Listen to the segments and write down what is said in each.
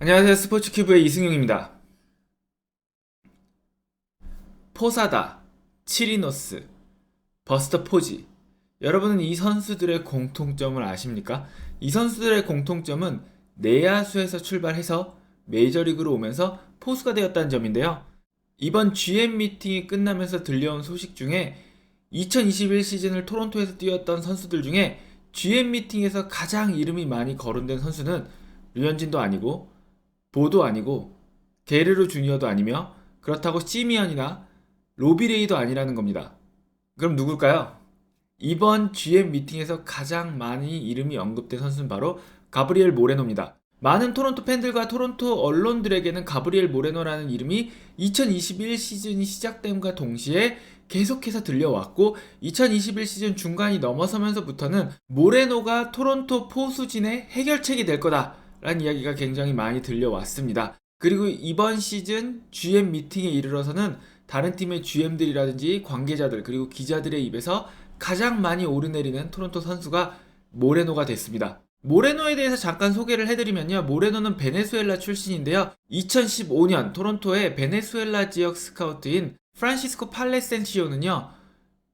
안녕하세요. 스포츠큐브의 이승용입니다. 포사다, 치리노스, 버스터 포지. 여러분은 이 선수들의 공통점을 아십니까? 이 선수들의 공통점은 내야수에서 출발해서 메이저리그로 오면서 포수가 되었다는 점인데요. 이번 GM 미팅이 끝나면서 들려온 소식 중에 2021 시즌을 토론토에서 뛰었던 선수들 중에 GM 미팅에서 가장 이름이 많이 거론된 선수는 류현진도 아니고 보도 아니고 게르르 주니어도 아니며 그렇다고 시미언이나 로비레이도 아니라는 겁니다. 그럼 누굴까요? 이번 GM 미팅에서 가장 많이 이름이 언급된 선수는 바로 가브리엘 모레노입니다. 많은 토론토 팬들과 토론토 언론들에게는 가브리엘 모레노라는 이름이 2021 시즌이 시작됨과 동시에 계속해서 들려왔고 2021 시즌 중간이 넘어서면서부터는 모레노가 토론토 포수진의 해결책이 될 거다 라는 이야기가 굉장히 많이 들려왔습니다. 그리고 이번 시즌 GM 미팅에 이르러서는 다른 팀의 GM들이라든지 관계자들 그리고 기자들의 입에서 가장 많이 오르내리는 토론토 선수가 모레노가 됐습니다. 모레노에 대해서 잠깐 소개를 해드리면요. 모레노는 베네수엘라 출신인데요. 2015년 토론토의 베네수엘라 지역 스카우트인 프란시스코 팔레센시오는요.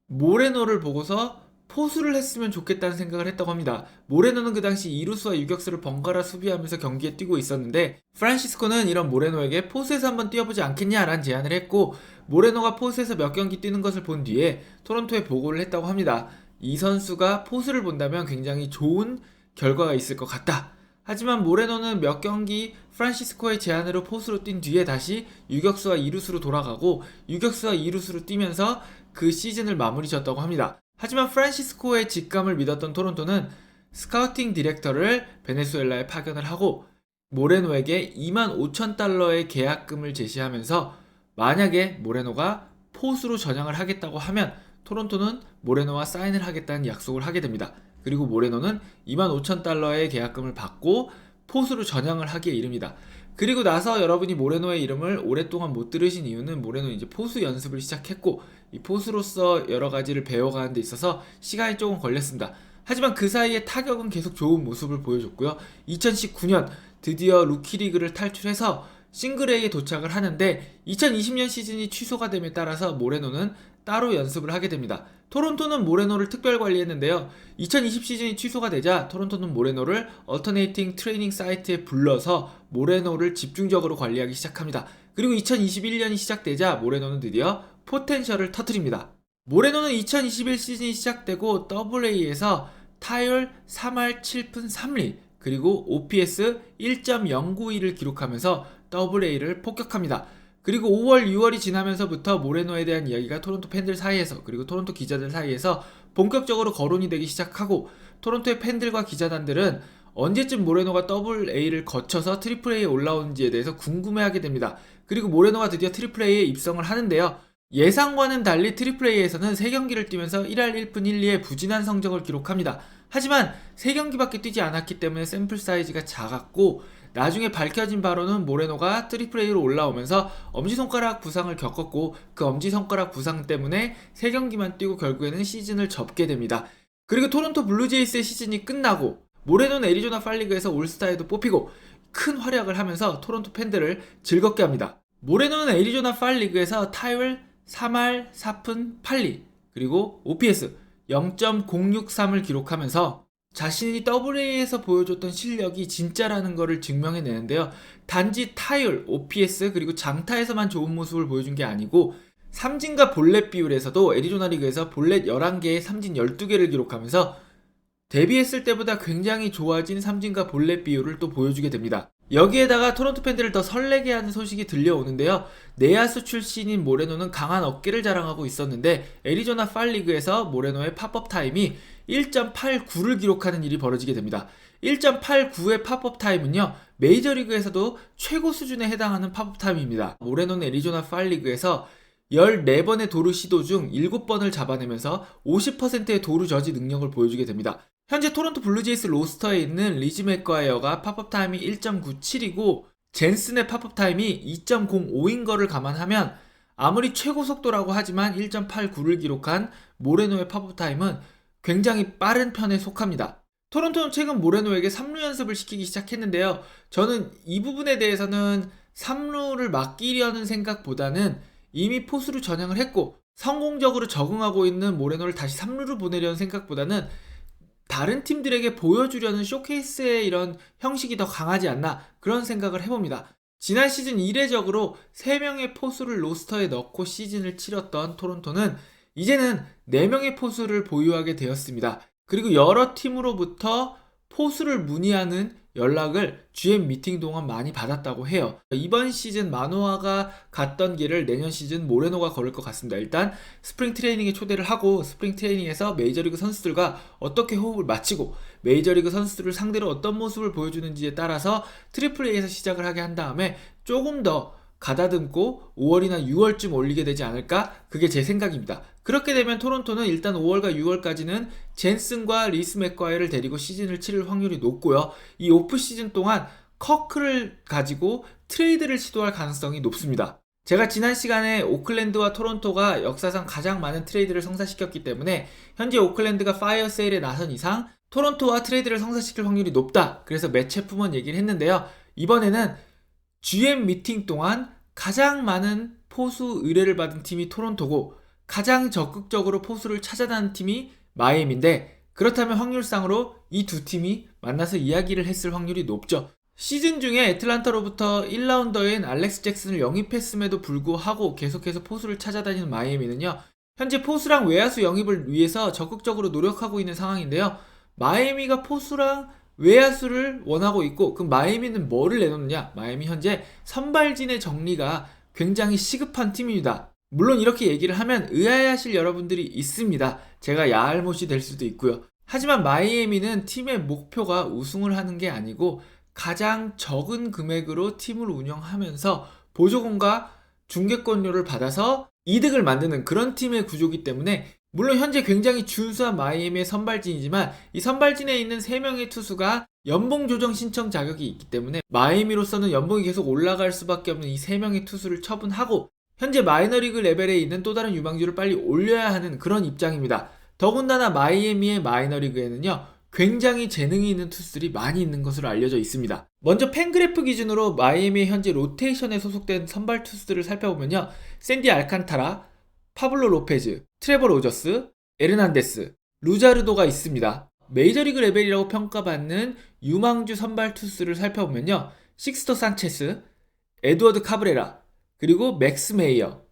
모레노를 보고서 포수를 했으면 좋겠다는 생각을 했다고 합니다. 모레노는 그 당시 이루수와 유격수를 번갈아 수비하면서 경기에 뛰고 있었는데 프란시스코는 이런 모레노에게 포수에서 한번 뛰어보지 않겠냐라는 제안을 했고 모레노가 포수에서 몇 경기 뛰는 것을 본 뒤에 토론토에 보고를 했다고 합니다. 이 선수가 포수를 본다면 굉장히 좋은 결과가 있을 것 같다. 하지만 모레노는 몇 경기 프란시스코의 제안으로 포수로 뛴 뒤에 다시 유격수와 이루수로 돌아가고 유격수와 이루수로 뛰면서 그 시즌을 마무리 졌다고 합니다. 하지만 프란시스코의 직감을 믿었던 토론토는 스카우팅 디렉터를 베네수엘라에 파견을 하고 모레노에게 2만 5천 달러의 계약금을 제시하면서 만약에 모레노가 포수로 전향을 하겠다고 하면 토론토는 모레노와 사인을 하겠다는 약속을 하게 됩니다. 그리고 모레노는 2만 5천 달러의 계약금을 받고 포수로 전향을 하기에 이릅니다. 그리고 나서 여러분이 모레노의 이름을 오랫동안 못 들으신 이유는 모레노 이제 포수 연습을 시작했고 이 포수로서 여러 가지를 배워가는 데 있어서 시간이 조금 걸렸습니다. 하지만 그 사이에 타격은 계속 좋은 모습을 보여줬고요. 2019년 드디어 루키리그를 탈출해서 싱글A에 도착을 하는데 2020년 시즌이 취소가 됨에 따라서 모레노는 따로 연습을 하게 됩니다. 토론토는 모레노를 특별 관리했는데요. 2020 시즌이 취소가 되자 토론토는 모레노를 어터네이팅 트레이닝 사이트에 불러서 모레노를 집중적으로 관리하기 시작합니다. 그리고 2021년이 시작되자 모레노는 드디어 포텐셜을 터트립니다. 모레노는 2021 시즌이 시작되고 WA에서 타율 3할 7푼 3리 그리고 OPS 1.092를 기록하면서 WA를 폭격합니다. 그리고 5월, 6월이 지나면서부터 모레노에 대한 이야기가 토론토 팬들 사이에서 그리고 토론토 기자들 사이에서 본격적으로 거론이 되기 시작하고 토론토의 팬들과 기자단들은 언제쯤 모레노가 더블 A를 거쳐서 트리플 A에 올라오는지에 대해서 궁금해하게 됩니다. 그리고 모레노가 드디어 트리플 A에 입성을 하는데요. 예상과는 달리 트리플 A에서는 3경기를 뛰면서 1할 1분 1리의 부진한 성적을 기록합니다. 하지만 3경기밖에 뛰지 않았기 때문에 샘플 사이즈가 작았고 나중에 밝혀진 바로는 모레노가 트리플 A로 올라오면서 엄지손가락 부상을 겪었고 그 엄지손가락 부상 때문에 3경기만 뛰고 결국에는 시즌을 접게 됩니다. 그리고 토론토 블루제이스의 시즌이 끝나고 모레노는 애리조나 팔리그에서 올스타에도 뽑히고 큰 활약을 하면서 토론토 팬들을 즐겁게 합니다. 모레노는 애리조나 팔리그에서 타율 3할 4푼 8리 그리고 OPS 0.063을 기록하면서 자신이 WA에서 보여줬던 실력이 진짜라는 것을 증명해내는데요. 단지 타율, OPS 그리고 장타에서만 좋은 모습을 보여준 게 아니고 삼진과 볼넷 비율에서도 애리조나 리그에서 볼넷 11개에 삼진 12개를 기록하면서 데뷔했을 때보다 굉장히 좋아진 삼진과 볼넷 비율을 또 보여주게 됩니다. 여기에다가 토론토 팬들을 더 설레게 하는 소식이 들려오는데요. 내야수 출신인 모레노는 강한 어깨를 자랑하고 있었는데 애리조나 팔리그에서 모레노의 팝업 타임이 1.89를 기록하는 일이 벌어지게 됩니다. 1.89의 팝업 타임은요, 메이저리그에서도 최고 수준에 해당하는 팝업 타임입니다. 모레노는 애리조나 팔리그에서 14번의 도루 시도 중 7번을 잡아내면서 50%의 도루 저지 능력을 보여주게 됩니다. 현재 토론토 블루제이스 로스터에 있는 리즈 맥과이어가 팝업 타임이 1.97이고 젠슨의 팝업 타임이 2.05인 거를 감안하면 아무리 최고 속도라고 하지만 1.89를 기록한 모레노의 팝업 타임은 굉장히 빠른 편에 속합니다. 토론토는 최근 모레노에게 3루 연습을 시키기 시작했는데요. 저는 이 부분에 대해서는 3루를 맡기려는 생각보다는 이미 포수로 전향을 했고 성공적으로 적응하고 있는 모레노를 다시 3루로 보내려는 생각보다는 다른 팀들에게 보여주려는 쇼케이스의 이런 형식이 더 강하지 않나 그런 생각을 해봅니다. 지난 시즌 이례적으로 3명의 포수를 로스터에 넣고 시즌을 치렀던 토론토는 이제는 4명의 포수를 보유하게 되었습니다. 그리고 여러 팀으로부터 포수를 문의하는 연락을 GM 미팅 동안 많이 받았다고 해요. 이번 시즌 마노아가 갔던 길을 내년 시즌 모레노가 걸을 것 같습니다. 일단 스프링 트레이닝에 초대를 하고 스프링 트레이닝에서 메이저리그 선수들과 어떻게 호흡을 맞추고 메이저리그 선수들을 상대로 어떤 모습을 보여주는지에 따라서 트리플 A에서 시작을 하게 한 다음에 조금 더 가다듬고 5월이나 6월쯤 올리게 되지 않을까? 그게 제 생각입니다. 그렇게 되면 토론토는 일단 5월과 6월까지는 젠슨과 리스 맥과이를 데리고 시즌을 치를 확률이 높고요. 이 오프 시즌 동안 커크를 가지고 트레이드를 시도할 가능성이 높습니다. 제가 지난 시간에 오클랜드와 토론토가 역사상 가장 많은 트레이드를 성사시켰기 때문에 현재 오클랜드가 파이어 세일에 나선 이상 토론토와 트레이드를 성사시킬 확률이 높다. 그래서 매체프먼 얘기를 했는데요. 이번에는 GM 미팅 동안 가장 많은 포수 의뢰를 받은 팀이 토론토고 가장 적극적으로 포수를 찾아다는 팀이 마이애미인데 그렇다면 확률상으로 이 두 팀이 만나서 이야기를 했을 확률이 높죠. 시즌 중에 애틀란타로부터 1라운더인 알렉스 잭슨을 영입했음에도 불구하고 계속해서 포수를 찾아다니는 마이애미는요. 현재 포수랑 외야수 영입을 위해서 적극적으로 노력하고 있는 상황인데요. 마이애미가 포수랑 외야수를 원하고 있고 그럼 마이애미는 뭐를 내놓느냐? 마이애미 현재 선발진의 정리가 굉장히 시급한 팀입니다. 물론 이렇게 얘기를 하면 의아해하실 여러분들이 있습니다. 제가 야알못이 될 수도 있고요. 하지만 마이애미는 팀의 목표가 우승을 하는 게 아니고 가장 적은 금액으로 팀을 운영하면서 보조금과 중개권료를 받아서 이득을 만드는 그런 팀의 구조기 때문에 물론 현재 굉장히 준수한 마이애미의 선발진이지만 이 선발진에 있는 3명의 투수가 연봉 조정 신청 자격이 있기 때문에 마이애미로서는 연봉이 계속 올라갈 수밖에 없는 이 3명의 투수를 처분하고 현재 마이너리그 레벨에 있는 또 다른 유망주를 빨리 올려야 하는 그런 입장입니다. 더군다나 마이애미의 마이너리그에는요. 굉장히 재능이 있는 투수들이 많이 있는 것으로 알려져 있습니다. 먼저 팬그래프 기준으로 마이애미의 현재 로테이션에 소속된 선발 투수들을 살펴보면요. 샌디 알칸타라, 파블로 로페즈, 트레버 로저스, 에르난데스, 루자르도가 있습니다. 메이저리그 레벨이라고 평가받는 유망주 선발 투수를 살펴보면요. 식스터 산체스, 에드워드 카브레라, 그리고 맥스 메이어,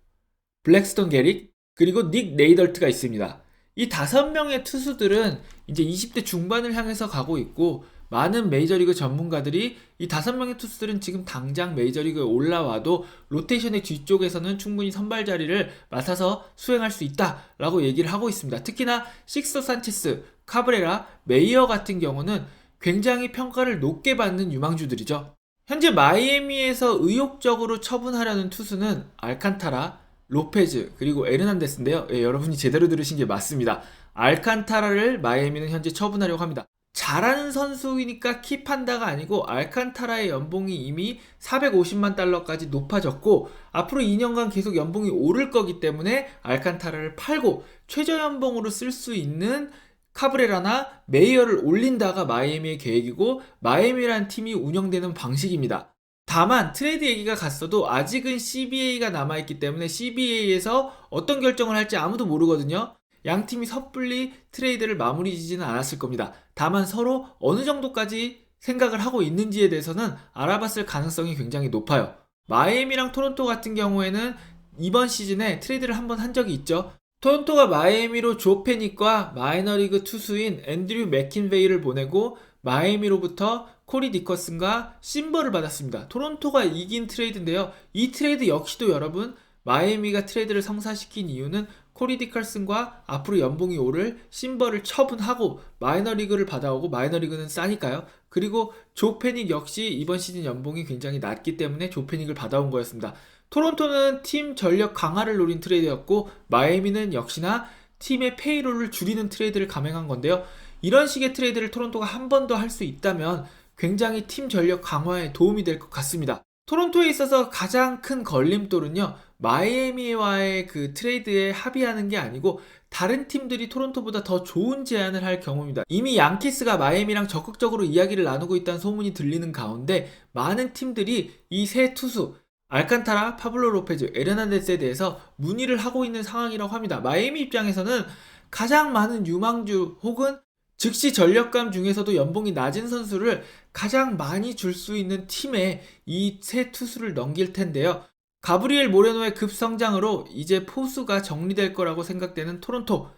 블랙스톤 게릭, 그리고 닉 네이덜트가 있습니다. 이 다섯 명의 투수들은 이제 20대 중반을 향해서 가고 있고 많은 메이저리그 전문가들이 이 다섯 명의 투수들은 지금 당장 메이저리그에 올라와도 로테이션의 뒤쪽에서는 충분히 선발 자리를 맡아서 수행할 수 있다라고 얘기를 하고 있습니다. 특히나 식서 산체스, 카브레라, 메이어 같은 경우는 굉장히 평가를 높게 받는 유망주들이죠. 현재 마이애미에서 의욕적으로 처분하려는 투수는 알칸타라, 로페즈 그리고 에르난데스인데요. 예, 여러분이 제대로 들으신 게 맞습니다. 알칸타라를 마이애미는 현재 처분하려고 합니다. 잘하는 선수이니까 킵한다가 아니고 알칸타라의 연봉이 이미 450만 달러까지 높아졌고 앞으로 2년간 계속 연봉이 오를 거기 때문에 알칸타라를 팔고 최저 연봉으로 쓸 수 있는 카브레라나 메이어를 올린다가 마이애미의 계획이고 마이애미라는 팀이 운영되는 방식입니다. 다만 트레이드 얘기가 갔어도 아직은 CBA가 남아있기 때문에 CBA에서 어떤 결정을 할지 아무도 모르거든요. 양 팀이 섣불리 트레이드를 마무리 지지는 않았을 겁니다. 다만 서로 어느 정도까지 생각을 하고 있는지에 대해서는 알아봤을 가능성이 굉장히 높아요. 마이애미랑 토론토 같은 경우에는 이번 시즌에 트레이드를 한번 한 적이 있죠. 토론토가 마이애미로 조 페닉과 마이너리그 투수인 앤드류 맥킨베이를 보내고 마이애미로부터 코리 디커슨과 심버를 받았습니다. 토론토가 이긴 트레이드인데요. 이 트레이드 역시도 여러분 마이애미가 트레이드를 성사시킨 이유는 코리 디컬슨과 앞으로 연봉이 오를 심버를 처분하고 마이너리그를 받아오고 마이너리그는 싸니까요. 그리고 조 페닉 역시 이번 시즌 연봉이 굉장히 낮기 때문에 조 페닉을 받아온 거였습니다. 토론토는 팀 전력 강화를 노린 트레이드였고 마이애미는 역시나 팀의 페이롤을 줄이는 트레이드를 감행한 건데요. 이런 식의 트레이드를 토론토가 한 번 더 할 수 있다면 굉장히 팀 전력 강화에 도움이 될 것 같습니다. 토론토에 있어서 가장 큰 걸림돌은요, 마이애미와의 그 트레이드에 합의하는 게 아니고, 다른 팀들이 토론토보다 더 좋은 제안을 할 경우입니다. 이미 양키스가 마이애미랑 적극적으로 이야기를 나누고 있다는 소문이 들리는 가운데 많은 팀들이 이 세 투수 알칸타라, 파블로 로페즈, 에르난데스에 대해서 문의를 하고 있는 상황이라고 합니다. 마이애미 입장에서는 가장 많은 유망주 혹은 즉시 전력감 중에서도 연봉이 낮은 선수를 가장 많이 줄 수 있는 팀에 이 세 투수를 넘길 텐데요. 가브리엘 모레노의 급성장으로 이제 포수가 정리될 거라고 생각되는 토론토.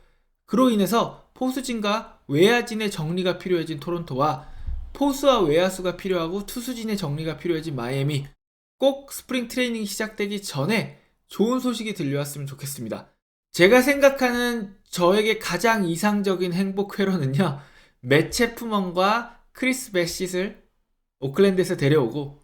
그로 인해서 포수진과 외야진의 정리가 필요해진 토론토와 포수와 외야수가 필요하고 투수진의 정리가 필요해진 마이애미. 꼭 스프링 트레이닝이 시작되기 전에 좋은 소식이 들려왔으면 좋겠습니다. 제가 생각하는 저에게 가장 이상적인 행복 회로는요. 매체 푸먼과 크리스 베시를 오클랜드에서 데려오고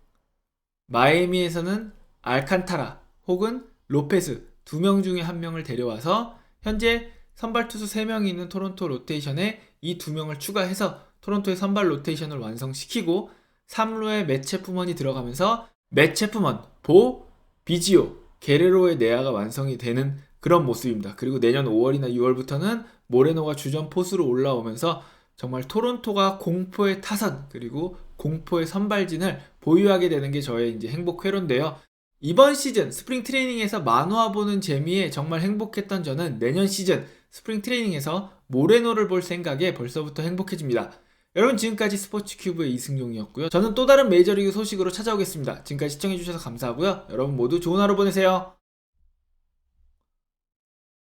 마이애미에서는 알칸타라 혹은 로페스 두 명 중에 한 명을 데려와서 현재 선발 투수 3명이 있는 토론토 로테이션에 이 두 명을 추가해서 토론토의 선발 로테이션을 완성시키고 3루에 매체프먼이 들어가면서 매체프먼, 보, 비지오, 게레로의 내야가 완성이 되는 그런 모습입니다. 그리고 내년 5월이나 6월부터는 모레노가 주전 포수로 올라오면서 정말 토론토가 공포의 타선 그리고 공포의 선발진을 보유하게 되는 게 저의 이제 행복 회로인데요. 이번 시즌 스프링 트레이닝에서 만화 보는 재미에 정말 행복했던 저는 내년 시즌 스프링 트레이닝에서 모레노를 볼 생각에 벌써부터 행복해집니다. 여러분 지금까지 스포츠 큐브의 이승용이었고요. 저는 또 다른 메이저리그 소식으로 찾아오겠습니다. 지금까지 시청해주셔서 감사하고요. 여러분 모두 좋은 하루 보내세요.